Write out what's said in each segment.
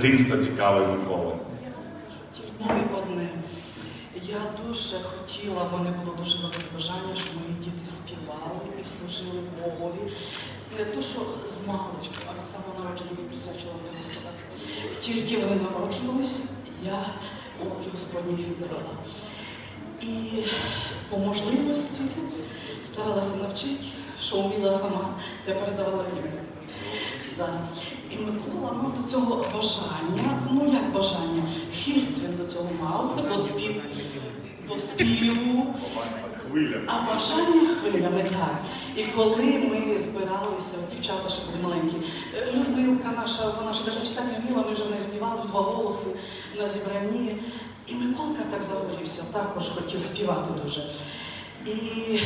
Дитинство цікаве Миколи. Я скажу тільки одне. Я дуже хотіла, в мене було дуже велике бажання, щоб мої діти співали і служили Богові. Не то, що з маличку, а від самого народження їх присвячувала для Господа. Тільки вони народжувались, я уроки Господні віддавала. І по можливості старалася навчити, що вміла сама, те передавала їм. Да. І Микола мав до цього бажання, ну як бажання, хист він до цього мав, до спів, до співу, а бажання хвилями так. І коли ми збиралися, дівчата, що були маленькі, е, Людмилка наша, вона ж навіть читати вміла, ми вже з нею співали два голоси на зібранні. І Миколка так загорівся, також хотів співати дуже. І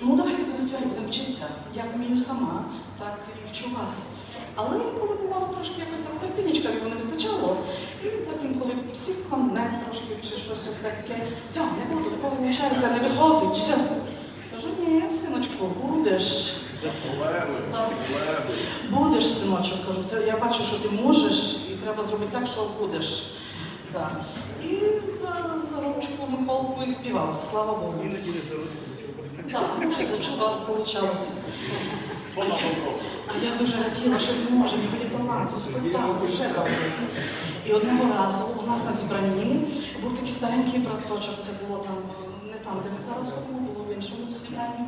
ну давайте будемо співати, будемо вчитися. Я вмію сама, так і вчу вас. Але інколи бувало трошки якось там терпінічка його не вистачало. І він так інколи психоне трошки чи щось таке. Ця не буду, виходить, не виходить. Все. Кажу, ні, синочку, будеш. Будеш, синочок, кажу, я бачу, що ти можеш, і треба зробити так, що будеш. Так. І за, за ручку Миколку і співав, слава Богу. Іноді не зародить Так, може, зачував, получалося. Я дуже раділа, що він може, він є талант, Господь дав, вже дав. І одного разу у нас на зібранні був такий старенький браточок, це було там, не там, де ми зараз ходимо, було в іншому зібранні,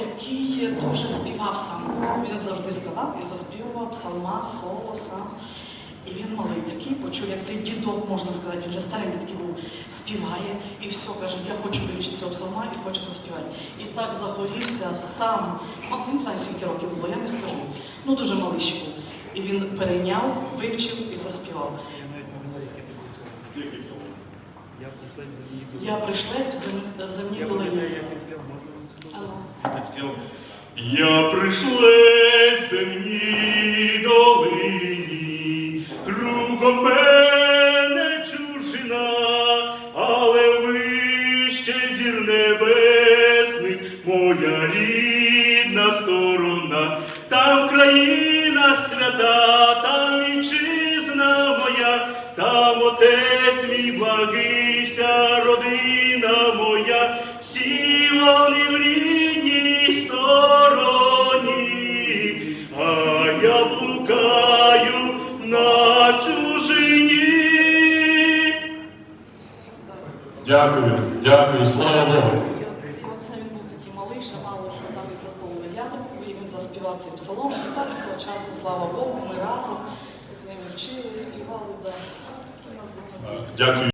який теж співав сам. Він завжди ставав і заспівував псалма, соло сам. І він малий такий, почув, як цей дідок, можна сказати, він вже старенький такий був, співає і все, каже, я хочу вивчити цього псалма і хочу заспівати. І так загорівся сам. А не знаю, скільки років було, я не скажу. Ну дуже малий ще був. І він перейняв, вивчив і заспівав. Я прийшла в землі до Я прийшлець в зем- в землі кругом мене чужина, але вище зір небесних, моя рідна сторона, там країна свята, там вітчизна моя, там отець мій благий, вся Дякую, дякую, слава Богу. Оце він був такий малий, ще мало що там і за столом глядав, і він заспівав цим псалом. І так з того часу, слава Богу, ми разом з ним вчили, співали. Да. Так. Дякую.